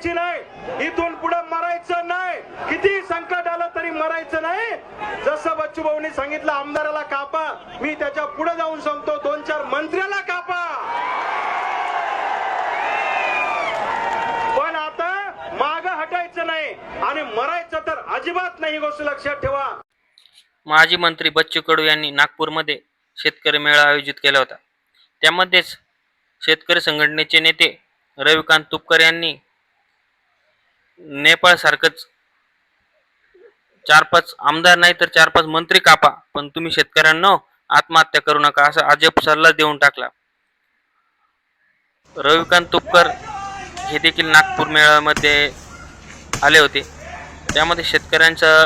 मरायची नाही. इथून पुढे मरायचं नाही. किती संकट आलं तरी मरायचं नाही. जसं बच्चू भाऊनी सांगितलं आमदाराला कापा. मी त्याच्या पुढे जाऊन सांगतो दोन चार मंत्र्याला कापा. पण आता माग हटायचं नाही आणि मरायचं तर अजिबात नाही गोष्ट लक्षात ठेवा. माजी मंत्री बच्चू कडू यांनी नागपूरमध्ये शेतकरी मेळा आयोजित केला होता. त्यामध्येच शेतकरी संघटनेचे नेते रविकांत तुपकर यांनी नेपाळसारखंच चार पाच आमदार नाही तर चार पाच मंत्री कापा पण तुम्ही शेतकऱ्यांना आत्महत्या करू नका असा अजब सल्ला देऊन टाकला. रविकांत तुपकर हे देखील नागपूर मेळाव्यामध्ये आले होते. त्यामध्ये शेतकऱ्यांचं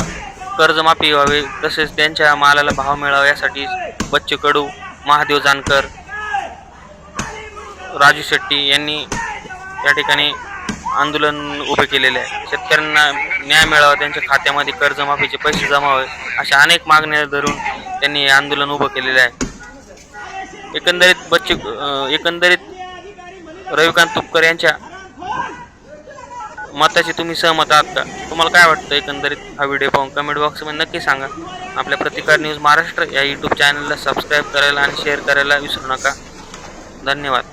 कर्जमाफी व्हावी तसेच त्यांच्या मालाला भाव मिळावा यासाठी बच्चू कडू महादेव जानकर राजू शेट्टी यांनी या ठिकाणी आंदोलन उभे केलेले आहे. शेतकऱ्यांना न्याय मिळावा त्यांच्या खात्यामध्ये कर्जमाफीचे पैसे जमा अशा अनेक मागण्या धरून त्यांनी हे आंदोलन उभं केलेलं आहे. एकंदरीत बच्चे एकंदरीत रविकांत तुपकर यांच्या मताशी तुम्ही सहमत आहात का? तुम्हाला काय वाटतं एकंदरीत हा व्हिडिओ पाहून? कमेंट बॉक्समध्ये नक्की सांगा. आपल्या प्रतिकार न्यूज महाराष्ट्र या यूट्यूब चॅनलला सबस्क्राईब करायला आणि शेअर करायला विसरू नका. धन्यवाद.